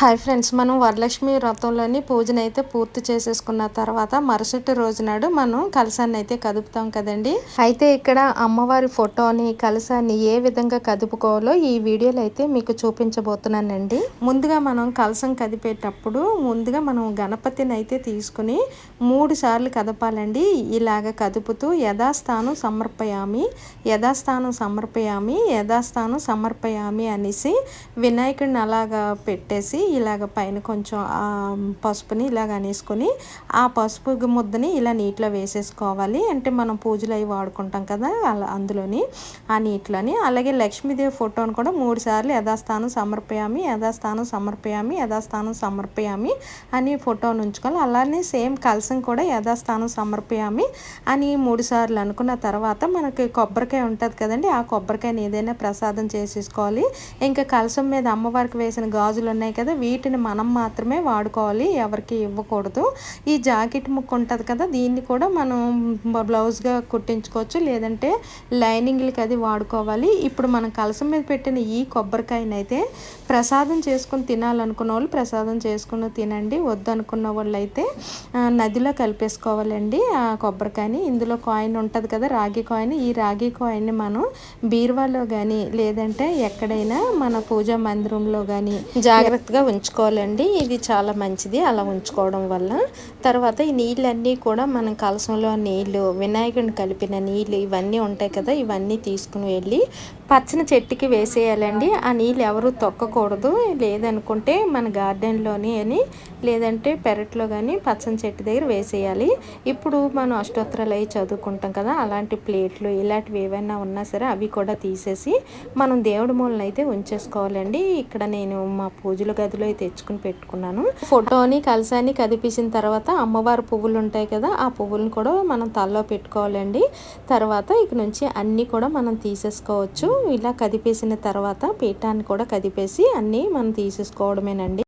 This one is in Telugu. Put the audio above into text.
హాయ్ ఫ్రెండ్స్ మనం వరలక్ష్మి వ్రతంలోని పూజను అయితే పూర్తి చేసేసుకున్న తర్వాత మరుసటి రోజు నాడు మనం కలసాన్ని అయితే కదుపుతాం కదండి. అయితే ఇక్కడ అమ్మవారి ఫోటోని కలసాన్ని ఏ విధంగా కదుపుకోవాలో ఈ వీడియోలో అయితే మీకు చూపించబోతున్నానండి. ముందుగా మనం కలసం కదిపేటప్పుడు ముందుగా మనం గణపతిని అయితే తీసుకుని మూడు సార్లు కదపాలండి. ఇలాగ కదుపుతూ యథాస్థానం సమర్పయామి యథాస్థానం సమర్పయామి యథాస్థానం సమర్పయామి అనేసి వినాయకుడిని అలాగా పెట్టేసి ఇలాగ పైన కొంచెం పసుపుని ఇలాగ అనేసుకొని ఆ పసుపు ముద్దని ఇలా నీటిలో వేసేసుకోవాలి. అంటే మనం పూజలు అవి వాడుకుంటాం కదా అలా అందులోని ఆ నీటిలోని. అలాగే లక్ష్మీదేవి ఫోటోని కూడా మూడు సార్లు యథాస్థానం సమర్పయామి యథాస్థానం సమర్పయామి యథాస్థానం సమర్పయామి అని ఫోటోని ఉంచుకోవాలి అలానే సేమ్ కలసం కూడా యథాస్థానం సమర్పయామి అని మూడు సార్లు అనుకున్న తర్వాత మనకి కొబ్బరికాయ ఉంటుంది కదండి ఆ కొబ్బరికాయని ఏదైనా ప్రసాదం చేసేసుకోవాలి. ఇంకా కలసం మీద అమ్మవారికి వేసిన గాజులు ఉన్నాయి కదా వీటిని మనం మాత్రమే వాడుకోవాలి ఎవరికి ఇవ్వకూడదు. ఈ జాకెట్ ముక్క ఉంటుంది కదా దీన్ని కూడా మనం బ్లౌజ్గా కుట్టించుకోవచ్చు లేదంటే లైనింగ్లకి అది వాడుకోవాలి. ఇప్పుడు మనం కలసం మీద పెట్టిన ఈ కొబ్బరికాయనైతే ప్రసాదం చేసుకుని తినాలనుకున్న వాళ్ళు ప్రసాదం చేసుకుని తినండి. వద్దనుకున్న వాళ్ళు అయితే నదిలో కలిపేసుకోవాలండి ఆ కొబ్బరికాయని. ఇందులో కాయిన్ ఉంటుంది కదా రాగి కాయిన్. ఈ రాగి కాయిన్ని మనం బీరువాలో కానీ లేదంటే ఎక్కడైనా మన పూజా మందిరంలో కానీ జాగ్రత్తగా ఉంచుకోవాలండి. ఇది చాలా మంచిది. అలా ఉంచుకోవడం వల్ల తర్వాత ఈ నీళ్ళన్నీ కూడా మనం కలసంలో నీళ్ళు వినాయకుడిని కలిపిన నీళ్ళు ఇవన్నీ ఉంటాయి కదా ఇవన్నీ తీసుకుని వెళ్ళి పచ్చని చెట్టుకి వేసేయాలండి. ఆ నీళ్ళు ఎవరు తొక్కకూడదు. లేదనుకుంటే మన గార్డెన్లోని అని లేదంటే పెరట్లో కానీ పచ్చని చెట్టు దగ్గర వేసేయాలి. ఇప్పుడు మనం అష్టోత్తరాలు అవి చదువుకుంటాం కదా అలాంటి ప్లేట్లు ఇలాంటివి ఏవైనా ఉన్నా సరే అవి కూడా తీసేసి మనం దేవుడి మూలన అయితే ఉంచేసుకోవాలండి. ఇక్కడ నేను మా పూజలుగా గదిలో తెచ్చుకుని పెట్టుకున్నాను. ఫోటోని కలసాన్ని కదిపేసిన తర్వాత అమ్మవారి పువ్వులు ఉంటాయి కదా ఆ పువ్వులను కూడా మనం తల్లో పెట్టుకోవాలండి. తర్వాత ఇక నుంచి అన్నీ కూడా మనం తీసేసుకోవచ్చు. ఇలా కదిపేసిన తర్వాత పీఠాన్ని కూడా కదిపేసి అన్నీ మనం తీసేసుకోవడమేనండి.